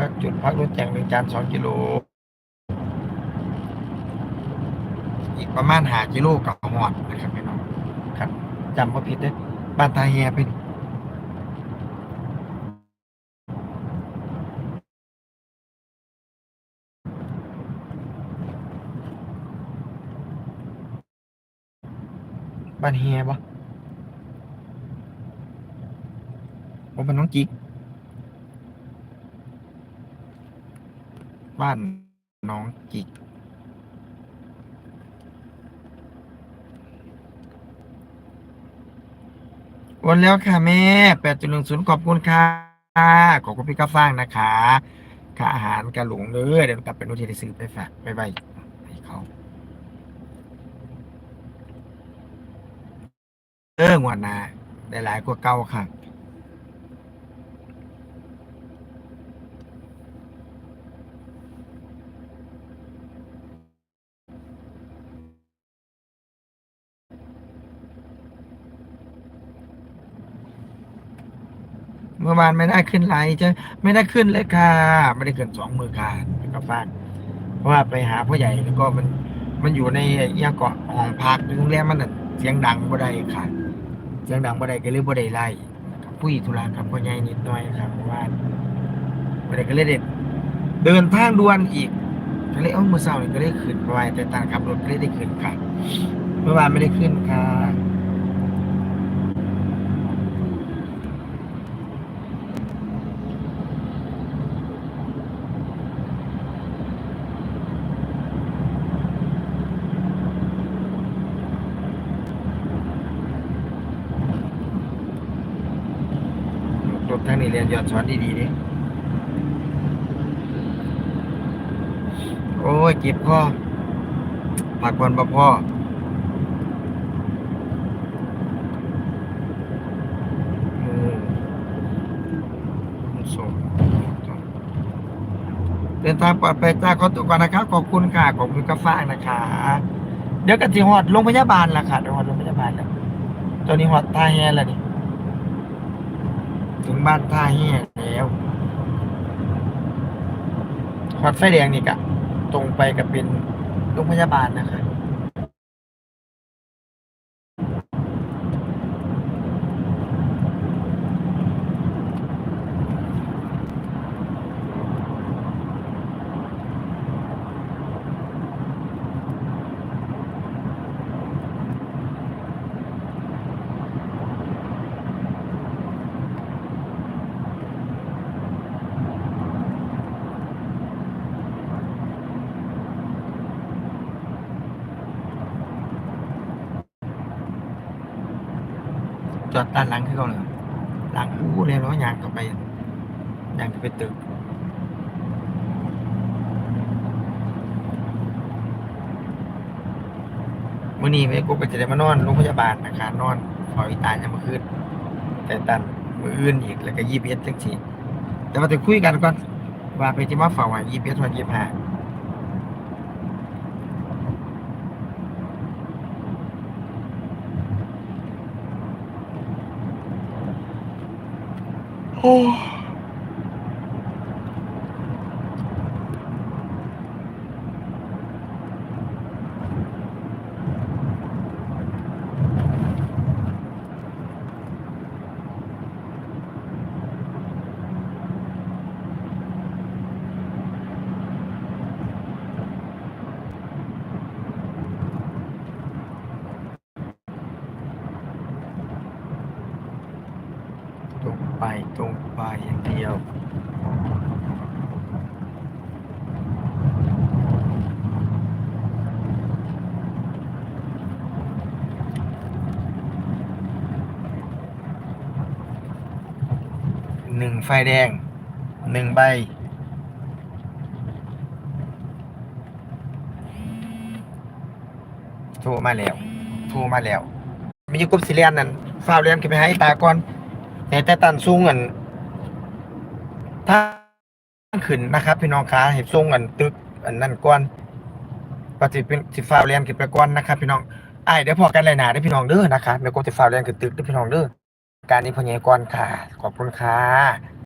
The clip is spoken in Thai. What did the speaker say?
ก็จุดพักรถแจงหนึ่งจานสองกิโล อีกประมาณหากิโลกับหอดนะครับพี่น้องครับจำว่าผิดเด้บ้านตาเฮียเป็นบ้านเฮียปะผมเป็นน้องจิก บ้านน้องจิกโอนแล้วค่ะแม่แปดจุดหนึ่งศูนย์ขอบคุณค่ะ ขอบคุณพี่กาฟางนะคะ ค่าอาหารกระหลงเด้อเดี๋ยวกลับไปนู่นที่ได้ซื้อไปฝากไปไว้ให้เขาเอองวดหน้าได้หลายกว่าเก่าค่ะ เมื่อวานไม่ได้ขึ้นไลน์จะไม่ได้ขึ้นเลยค่ะ ไม่ได้ขึ้นสองมือค่ะกับฟ้านเพราะว่าไปหาผู้ใหญ่แล้วก็มันมันอยู่ในเอียเกาะห้องพักโรงแรมมันเสียงดังบ่ได้ค่ะ เสียงดังบ่ได้ก็เลยบ่ได้ไล่ผู้หญิงธุระกับพ่อใหญ่นิดหน่อยครับเพราะว่าบ่ได้ก็เลยเด็ดเดินทางด่วนอีกก็เลยเอ้ามือเช้าก็เลยขึ้นเพราะว่าแต่ต่างขับรถก็เลยได้ขึ้นค่ะ เมื่อวานไม่ได้ขึ้นค่ะ รถ ทางนี้เรียนยอดสอนดีๆดิโอ้ยเจ็บคอผักบอลบ่พ่ออืมส่งเดินทางปลอดภัยจ้าขอตัวก่อนนะครับ ขอบคุณค่ะ ขอบคุณกาฟ้างนะคะ เดี๋ยวกันสิฮอดโรงพยาบาลละค่ะเดี๋ยวฮอดโรงพยาบาลแล้วตอนนี้ฮอดท่าแฮแล้วนี่ ถึงบ้านท่าเฮียแล้วขอดไฟแดงนี่กะ ตรงไปกับเป็นโรงพยาบาลนะคะ จอดด้านหลังคือเขาเลยหลังอู้เลยแล้วยางเข้าไปยางเข้าไปตึกมื่อนี้แม่กูก็จะได้มานอนโรงพยาบาลนะคะนอนคอยตายยังมาคืนแต่ตันมืออื่นอีกแล้วก็ยี่สิบเอ็ดจังสี่แต่มาถึงคุยกันก่อนว่าไปที่มาฝ่าวันยี่สิบเอ็ดวันยี่สิบห้า โตรงไปตรงไปอย่างเดียวหนึ่งไฟแดงหนึ่งใบโทรมาแล้วโทรมาแล้ว มีกลุ่มสิเลียนนั่นฝ้าวเรียนขึ้นไปให้ตาก่อน แต่แต่ตันสูงกันถ้าขึ้นนะครับ พี่น้องคะเห็บสูงกันตึกอันนั่นก้อนก็สิเป็นสิฟ้าเรียนขึ้นไปก้อนนะครับ พี่น้องไอ้เดี๋ยวพอกันเลยหนาได้พี่น้องเด้อนะคะเม่กบสิฟ้าเรียนขึ้นตึกได้พี่น้องเด้อการนี้พอใหญ่ก้อนค่ะ ขอบคุณค่ะ